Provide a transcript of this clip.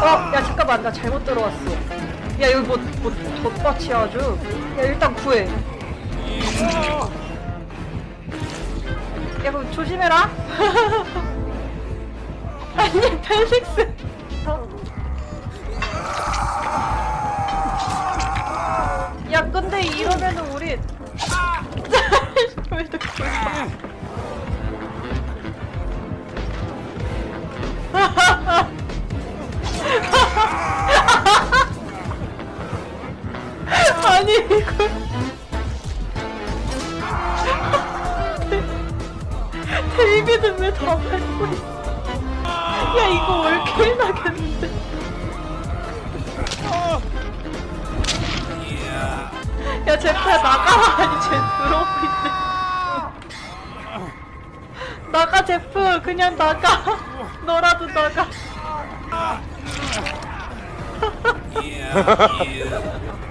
어, 야 잠깐만 나 잘못 들어왔어. 야 여기 뭐뭐 덧밭이야 아주. 야 일단 구해. 어. 야 그럼 조심해라. 아니 펠릭스. 어. 야 근데 이러면은 우리 왜 이렇게 아니 이걸 데이비드 왜다 밟고 있어? 야 이거 월킬 나겠는데? 야 제프야 나가라. 아니 쟤 들어오고 있네. 나가 제프. 그냥 나가. 너라도 나가